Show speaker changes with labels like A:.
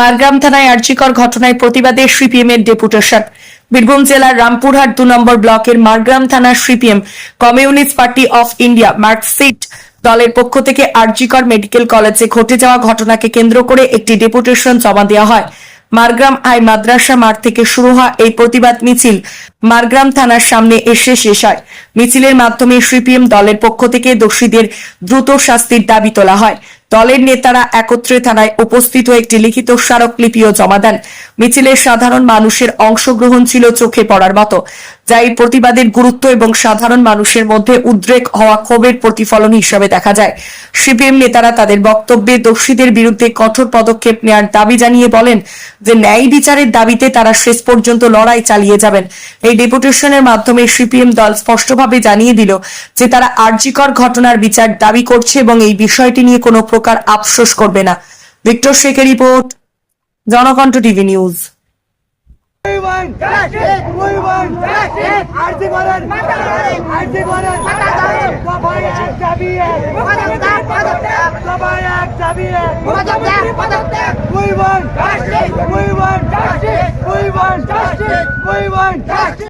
A: পারগ্রাম থানায় আর্জিকর ঘটনায় প্রতিবাদে সিপিএম এর ডেপুটেশন। বীরভূম জেলার রামপুরহাট দু নম্বর ব্লকের মারগ্রাম থানার CPM communist party of India Marxist দলের পক্ষ থেকে আরজিকর মেডিকেল কলেজে ঘটে যাওয়া ঘটনাকে কেন্দ্র করে একটি ডেপুটেশন জমা দেওয়া হয়। মারগ্রাম আই মাদ্রাসা মাঠ থেকে শুরু হওয়া এই প্রতিবাদ মিছিল। মারগ্রাম থানার সামনে এসে শেষ হয়। মিছিলের মাধ্যমে সিপিএম দলের পক্ষ থেকে দোষীদের দ্রুত শাস্তির দাবি তোলা হয়। দলের নেতারা একত্রে থানায় উপস্থিত একটি লিখিত স্মারকলিপিও জমা দেন। মিছিলের সাধারণ মানুষের অংশগ্রহণ ছিল চোখে পড়ার মতো, যা এই প্রতিবাদের গুরুত্ব এবং সাধারণ মানুষের মধ্যে উদ্রেক হওয়া ক্ষোভের প্রতিফলন হিসাবে দেখা যায়। সিপিএম নেতারা তাদের বক্তব্যে দোষীদের বিরুদ্ধে কঠোর পদক্ষেপ নেওয়ার দাবি জানিয়ে বলেন যে ন্যায় বিচারের দাবিতে তারা শেষ পর্যন্ত লড়াই চালিয়ে যাবেন। এই ডেপুটেশনের মাধ্যমে সিপিএম দল স্পষ্টভাবে জানিয়ে দিল যে তারা আর্জিকর ঘটনার বিচার দাবি করছে এবং এই বিষয়টি নিয়ে কোনো তারকার আফসোস করবে না। ভিক্টর শেখের রিপোর্ট জনকণ্ঠ টিভি নিউজ।